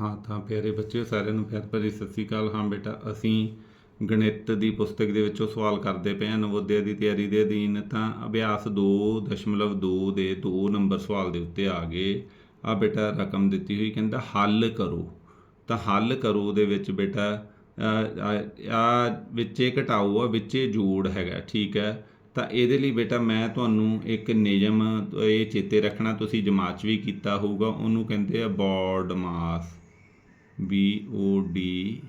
ਹਾਂ, ਤਾਂ ਪਿਆਰੇ ਬੱਚਿਓ, ਸਾਰਿਆਂ ਨੂੰ ਪਿਆਰ ਭਰੀ ਸਤਿ ਸ੍ਰੀ ਅਕਾਲ। ਹਾਂ ਬੇਟਾ, ਅਸੀਂ ਗਣਿਤ ਦੀ ਪੁਸਤਕ ਦੇ ਵਿੱਚੋਂ ਸਵਾਲ ਕਰਦੇ ਪਏ ਹਾਂ, ਨਵੋਦਿਆ ਦੀ ਤਿਆਰੀ ਦੇ ਅਧੀਨ। ਤਾਂ ਅਭਿਆਸ 2.2 ਦੇ 2 ਨੰਬਰ ਸਵਾਲ ਦੇ ਉੱਤੇ ਆ ਗਏ। ਆ ਬੇਟਾ ਰਕਮ ਦਿੱਤੀ ਹੋਈ ਕਹਿੰਦਾ, ਹੱਲ ਕਰੋ। ਤਾਂ ਹੱਲ ਕਰੋ ਦੇ ਵਿੱਚ ਬੇਟਾ ਆ ਵਿੱਚੇ ਘਟਾਓ, ਆ ਵਿੱਚੇ ਜੋੜ ਹੈਗਾ, ਠੀਕ ਹੈ। ਤਾਂ ਇਹਦੇ ਲਈ ਬੇਟਾ ਮੈਂ ਤੁਹਾਨੂੰ ਇੱਕ ਨਿਯਮ, ਇਹ ਚੇਤੇ ਰੱਖਣਾ, ਤੁਸੀਂ ਜਮਾਤ 'ਚ ਵੀ ਕੀਤਾ ਹੋਊਗਾ। ਉਹਨੂੰ ਕਹਿੰਦੇ ਆ BODMAS B O D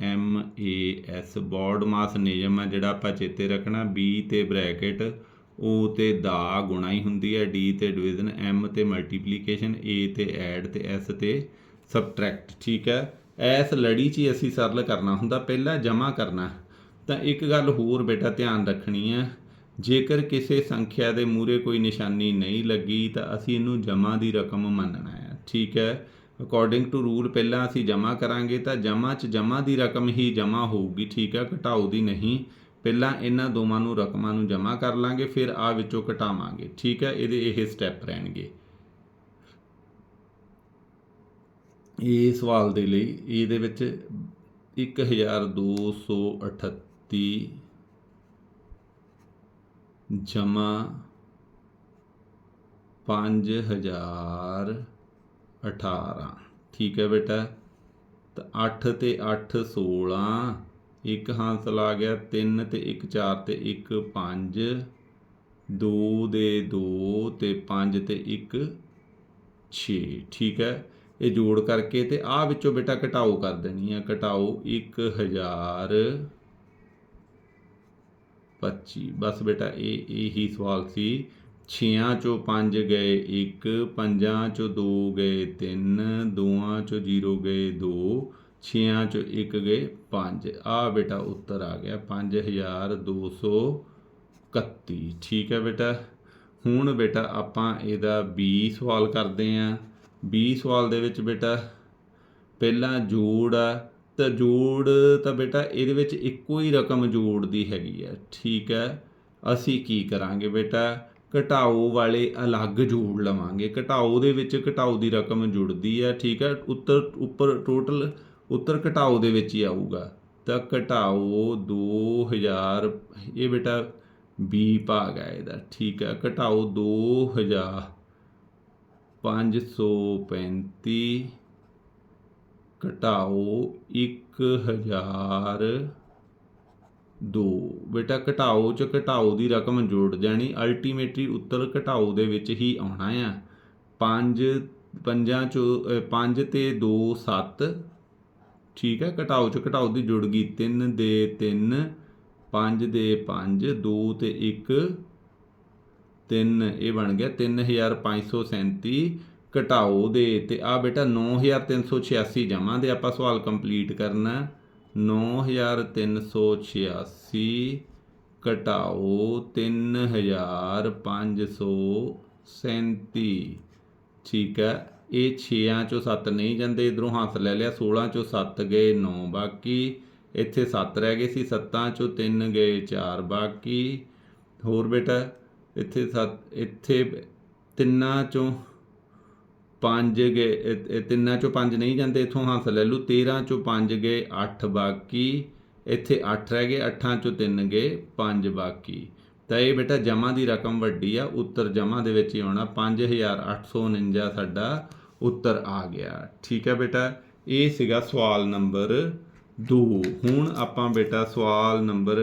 M A S BODMAS ਨਿਯਮ ਹੈ ਜਿਹੜਾ ਆਪਾਂ ਚੇਤੇ ਰੱਖਣਾ ਬੀ ਤੇ ਬ੍ਰੈਕਟ ਓ ਤੇ ਦਾ ਗੁਣਾ ਹੀ ਹੁੰਦੀ ਹੈ ਡੀ ਤੇ ਡਿਵੀਜ਼ਨ M ਤੇ ਮਲਟੀਪਲੀਕੇਸ਼ਨ ਏ ਤੇ ਐਡ ਤੇ S ਤੇ ਸਬਟਰੈਕਟ ਠੀਕ ਹੈ? ਐਸ ਲੜੀ 'ਚ ਹੀ ਅਸੀਂ ਸਰਲ ਕਰਨਾ ਹੁੰਦਾ, ਪਹਿਲਾਂ ਜਮਾ ਕਰਨਾ। ਤਾਂ ਇੱਕ ਗੱਲ ਹੋਰ ਬੇਟਾ ਧਿਆਨ ਰੱਖਣੀ ਹੈ, ਜੇਕਰ ਕਿਸੇ ਸੰਖਿਆ ਦੇ ਮੂਰੇ ਕੋਈ ਨਿਸ਼ਾਨੀ ਨਹੀਂ ਲੱਗੀ ਤਾਂ ਅਸੀਂ ਇਹਨੂੰ ਜਮਾ ਦੀ ਰਕਮ ਮੰਨਣਾ ਹੈ, ਠੀਕ ਹੈ? ਅਕੋਰਡਿੰਗ ਟੂ ਰੂਲ ਪਹਿਲਾਂ ਅਸੀਂ ਜਮ੍ਹਾਂ ਕਰਾਂਗੇ ਤਾਂ ਜਮ੍ਹਾਂ 'ਚ ਜਮ੍ਹਾਂ ਦੀ ਰਕਮ ਹੀ ਜਮ੍ਹਾਂ ਹੋਊਗੀ, ਠੀਕ ਹੈ ਘਟਾਓ ਦੀ ਨਹੀਂ। ਪਹਿਲਾਂ ਇਹਨਾਂ ਦੋਵਾਂ ਨੂੰ ਰਕਮਾਂ ਨੂੰ ਜਮ੍ਹਾਂ ਕਰ ਲਾਂਗੇ, ਫਿਰ ਆ ਵਿੱਚੋਂ ਘਟਾਵਾਂਗੇ, ਠੀਕ ਹੈ ਇਹਦੇ ਇਹ ਸਟੈਪ ਰਹਿਣਗੇ। ਇਹ ਸਵਾਲ ਦੇ ਲਈ ਇਹਦੇ ਵਿੱਚ 1238 ਜਮਾ 5018 ਠੀਕ ਹੈ ਬੇਟਾ? ਤਾਂ 8 ਤੇ 8 16 ਇੱਕ ਹਾਸਲ ਆ ਗਿਆ 3 ਤੇ 1 4 ਤੇ 1 5 2 ਦੇ 2 ਤੇ 5 ਤੇ 1 6 ਠੀਕ ਹੈ? ਇਹ ਜੋੜ ਕਰਕੇ ਤੇ ਆ ਵਿੱਚੋਂ ਬੇਟਾ ਘਟਾਓ ਕਰ ਦੇਣੀ ਹੈ ਘਟਾਓ 1000 25 ਬਸ ਬੇਟਾ, ਇਹ ਇਹੀ ਸਵਾਲ ਸੀ। 6ਾਂ ਚੋਂ ਪੰਜ ਗਏ 1 5ਾਂ ਚੋਂ ਦੋ ਗਏ 3 2ਾਂ ਚੋਂ ਜ਼ੀਰੋ ਗਏ 2 6ਾਂ ਚੋਂ ਇੱਕ ਗਏ ਪੰਜ। ਆ ਬੇਟਾ ਉੱਤਰ ਆ ਗਿਆ 5231 ਠੀਕ ਹੈ ਬੇਟਾ। ਹੁਣ ਬੇਟਾ ਆਪਾਂ ਇਹਦਾ 20 ਸਵਾਲ ਕਰਦੇ ਆਂ 20 ਸਵਾਲ ਦੇ ਵਿੱਚ ਬੇਟਾ ਪਹਿਲਾਂ ਜੋੜ ਆ, ਤਾਂ ਜੋੜ ਤਾਂ ਬੇਟਾ ਇਹਦੇ ਵਿੱਚ ਇੱਕੋ ਹੀ ਰਕਮ ਜੋੜ ਦੀ ਹੈਗੀ ਹੈ ਠੀਕ ਹੈ। ਅਸੀਂ ਕੀ ਕਰਾਂਗੇ ਬੇਟਾ? ਘਟਾਓ ਵਾਲੇ ਅਲੱਗ ਜੋੜ ਲਵਾਂਗੇ। ਘਟਾਓ ਦੇ ਵਿੱਚ ਘਟਾਓ ਦੀ ਰਕਮ ਜੁੜਦੀ ਹੈ, ਠੀਕ ਹੈ? ਉੱਤਰ, ਉੱਪਰ ਟੋਟਲ ਉੱਤਰ ਘਟਾਓ ਦੇ ਵਿੱਚ ਹੀ ਆਊਗਾ। ਤਾਂ ਘਟਾਓ 2000 ਇਹ ਬੇਟਾ 20 ਭਾਗ ਹੈ ਇਹਦਾ, ਠੀਕ ਹੈ? ਘਟਾਓ 2000 535 ਘਟਾਓ 1000 2 ਬੇਟਾ, ਘਟਾਓ ਚ ਘਟਾਓ ਦੀ ਰਕਮ ਜੋੜ ਜਾਣੀ ਅਲਟੀਮੇਟਲੀ ਉੱਤਰ ਘਟਾਓ ਦੇ ਵਿੱਚ ਹੀ ਆਉਣਾ ਆ। 5 ਪੰਜਾਂ ਚੋਂ 5 ਤੇ 2 7 ਠੀਕ ਹੈ, ਘਟਾਓ ਚ ਘਟਾਓ ਦੀ ਜੁੜ ਗਈ 3 ਦੇ 3 5 ਦੇ 5 2 ਤੇ 1 3 ਇਹ ਬਣ ਗਿਆ 3537 ਘਟਾਓ ਦੇ ਤੇ ਆ ਬੇਟਾ 9386 ਜਮਾ ਦੇ ਆਪਾਂ ਸਵਾਲ ਕੰਪਲੀਟ ਕਰਨਾ। 9386 ਘਟਾਓ 3537 ਠੀਕ ਹੈ। ਇਹ 6ਾਂ ਚੋਂ 7 ਨਹੀਂ ਜਾਂਦੇ। ਇਧਰੋਂ ਹੱਥ ਲੈ ਲਿਆ। 16 ਚੋਂ 7 ਗਏ 9 ਬਾਕੀ। ਇੱਥੇ 7 ਰਹਿ ਗਏ ਸੀ। 7ਾਂ ਚੋਂ 3 ਗਏ 4 ਬਾਕੀ। ਹੋਰ ਬੇਟਾ, ਇੱਥੇ 7 ਇੱਥੇ ਤਿੰਨਾਂ ਚੋਂ ਪੰਜ ਗਏ ਤਿੰਨਾਂ ਚੋਂ ਪੰਜ ਨਹੀਂ ਜਾਂਦੇ ਇਥੋਂ ਹੱਥ ਲੈ ਲੂ 13 ਚੋਂ ਪੰਜ ਗਏ 8 ਬਾਕੀ। ਇੱਥੇ 8 ਰਹਿ ਗਏ 8 ਚੋਂ 3 ਗਏ 5 ਬਾਕੀ। ਤਾਂ ਇਹ ਬੇਟਾ ਜਮਾ ਦੀ ਰਕਮ ਵੱਡੀ ਆ, ਉੱਤਰ ਜਮਾ ਦੇ ਵਿੱਚ ਹੀ ਆਉਣਾ। 5849 ਸਾਡਾ ਉੱਤਰ ਆ ਗਿਆ। ਠੀਕ ਹੈ ਬੇਟਾ, ਇਹ ਸੀਗਾ ਸਵਾਲ ਨੰਬਰ 2 ਹੁਣ ਆਪਾਂ ਬੇਟਾ ਸਵਾਲ ਨੰਬਰ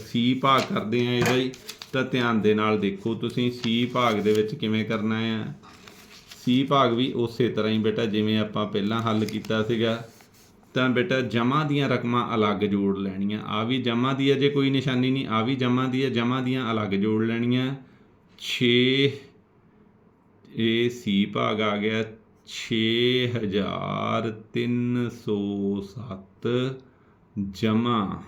ਸੀ ਭਾਗ ਕਰਦੇ ਆ ਇਹਦਾ ਹੀ ਤਾਂ ਧਿਆਨ ਦੇ ਨਾਲ ਦੇਖੋ, ਤੁਸੀਂ ਸੀ ਭਾਗ ਦੇ ਵਿੱਚ ਕਿਵੇਂ ਕਰਨਾ ਹੈ ਸੀ ਭਾਗ ਵੀ ਉਸੇ ਤਰ੍ਹਾਂ ਹੀ ਬੇਟਾ, ਜਿਵੇਂ ਆਪਾਂ ਪਹਿਲਾਂ ਹੱਲ ਕੀਤਾ ਸੀਗਾ। ਤਾਂ ਬੇਟਾ, ਜਮਾ ਦੀਆਂ ਰਕਮਾਂ ਅਲੱਗ ਜੋੜ ਲੈਣੀਆਂ। ਆ ਵੀ ਜਮਾ ਦੀ ਹੈ ਜੇ ਕੋਈ ਨਿਸ਼ਾਨੀ ਨਹੀਂ, ਆ ਵੀ ਜਮਾ ਦੀ ਹੈ, ਜਮਾ ਦੀਆਂ ਅਲੱਗ ਜੋੜ ਲੈਣੀਆਂ। 6 ਇਹ ਸੀ ਭਾਗ ਆ ਗਿਆ। 6307 ਜਮਾ।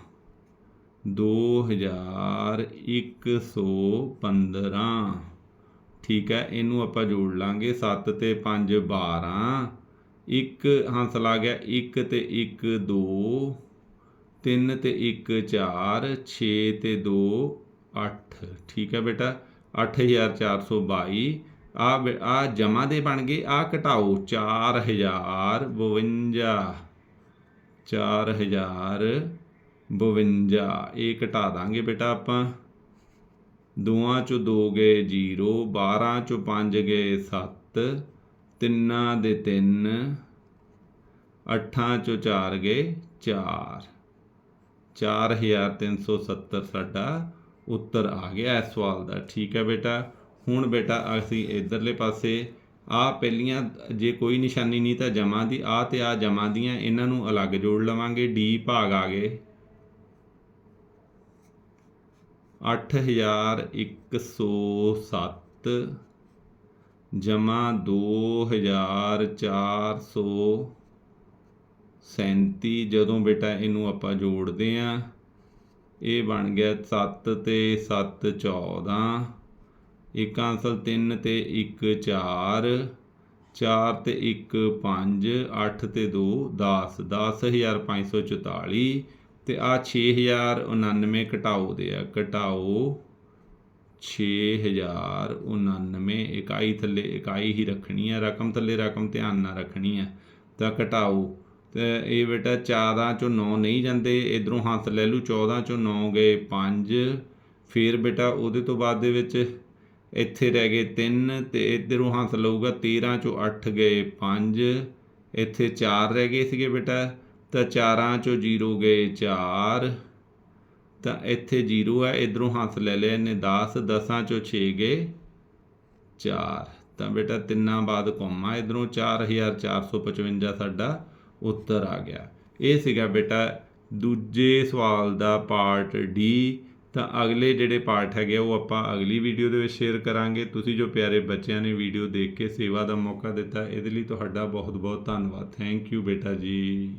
2115 ਠੀਕ ਹੈ, ਇਹਨੂੰ ਆਪਾਂ ਜੋੜ ਲਾਂਗੇ 7 ਤੇ 5 12 ਇੱਕ ਹਾਸਲ ਆ ਗਿਆ 1 ਤੇ 1 2 3 ਤੇ 1 4 6 ਤੇ 2 8 ਠੀਕ ਹੈ ਬੇਟਾ 8422 ਆ ਆ ਜਮਾ ਦੇ ਬਣ ਗਏ, ਆ ਘਟਾਓ 4052 4052 ਇਹ ਘਟਾ ਦਾਂਗੇ ਬੇਟਾ ਆਪਾਂ। ਦੋਆਂ ਚੋਂ ਦੋ ਗਏ 0 12 ਚੋਂ 5 ਗਏ 7 ਤਿੰਨਾਂ ਦੇ 3 ਅੱਠਾਂ ਚੋਂ 4 ਗਏ 4 4370 ਸਾਡਾ ਉੱਤਰ ਆ ਗਿਆ ਇਸ ਸਵਾਲ ਦਾ। ਠੀਕ ਹੈ ਬੇਟਾ, ਹੁਣ ਬੇਟਾ ਅਸੀਂ ਇਧਰਲੇ ਪਾਸੇ, ਆ ਪਹਿਲੀਆਂ ਜੇ ਕੋਈ ਨਿਸ਼ਾਨੀ ਨਹੀਂ ਤਾਂ ਜਮਾ ਦੀ, ਆ ਤੇ ਆ ਜਮਾ ਦੀਆਂ, ਇਹਨਾਂ ਨੂੰ ਅਲੱਗ ਜੋੜ ਲਵਾਂਗੇ, ਡੀ ਭਾਗ ਆ ਗਏ। 8107 ਜਮਾ 2437 ਜਦੋਂ ਬੇਟਾ ਇਹਨੂੰ ਆਪਾਂ ਜੋੜਦੇ ਆ ਇਹ ਬਣ ਗਿਆ 7 ਤੇ 7 14 ਇੱਕ ਅੰਸਲ 3 ਤੇ 1 4 4 ਤੇ 1 5 8 ਤੇ 2 10 10544 ਤੇ ਆ 6099 ਘਟਾਓ ਦੇ ਆ। ਘਟਾਓ 6099 ਇਕਾਈ ਥੱਲੇ ਇਕਾਈ ਹੀ ਰੱਖਣੀ ਆ। ਰਕਮ ਥੱਲੇ ਰਕਮ ਧਿਆਨ ਨਾਲ ਰੱਖਣੀ ਆ। ਤਾਂ ਘਟਾਓ। ਤੇ ਇਹ ਬੇਟਾ 14 ਚੋਂ 9 ਨਹੀਂ ਜਾਂਦੇ, ਇਧਰੋਂ ਹੱਥ ਲੈ ਲੂ 14 ਚੋਂ 9 ਗਏ 5 ਫਿਰ ਬੇਟਾ ਉਹਦੇ ਤੋਂ ਬਾਅਦ ਦੇ ਵਿੱਚ ਇੱਥੇ ਰਹਿ ਗਏ 3 ਤੇ ਇਧਰੋਂ ਹੱਥ ਲਊਗਾ 13 ਚੋਂ 8 ਗਏ 5 ਇੱਥੇ 4 ਰਹਿ ਗਏ ਸੀਗੇ ਬੇਟਾ। ਤਾਂ 4 ਚੋਂ 0 ਗਏ 4 ਤਾਂ ਇੱਥੇ 0 ਹੈ ਇਧਰੋਂ ਹੱਥ ਲੈ ਲਿਆ ਇਹਨੇ 10 10 ਚੋਂ 6 ਗਏ 4 ਤਾਂ ਬੇਟਾ ਤਿੰਨਾਂ ਬਾਅਦ ਕੋਮਾ ਇਧਰੋਂ 4455 ਸਾਡਾ ਉੱਤਰ ਆ ਗਿਆ। ਇਹ ਸੀਗਾ ਬੇਟਾ ਦੂਜੇ ਸਵਾਲ ਦਾ ਪਾਰਟ ਡੀ। ਤਾਂ ਅਗਲੇ ਜਿਹੜੇ ਪਾਰਟ ਹੈਗੇ ਆ, ਉਹ ਆਪਾਂ ਅਗਲੀ ਵੀਡੀਓ ਦੇ ਵਿੱਚ ਸ਼ੇਅਰ ਕਰਾਂਗੇ। ਤੁਸੀਂ ਜੋ ਪਿਆਰੇ ਬੱਚਿਆਂ ਨੇ ਵੀਡੀਓ ਦੇਖ ਕੇ ਸੇਵਾ ਦਾ ਮੌਕਾ ਦਿੱਤਾ ਇਹਦੇ ਲਈ ਤੁਹਾਡਾ ਬਹੁਤ ਬਹੁਤ ਧੰਨਵਾਦ। ਥੈਂਕ ਯੂ ਬੇਟਾ ਜੀ।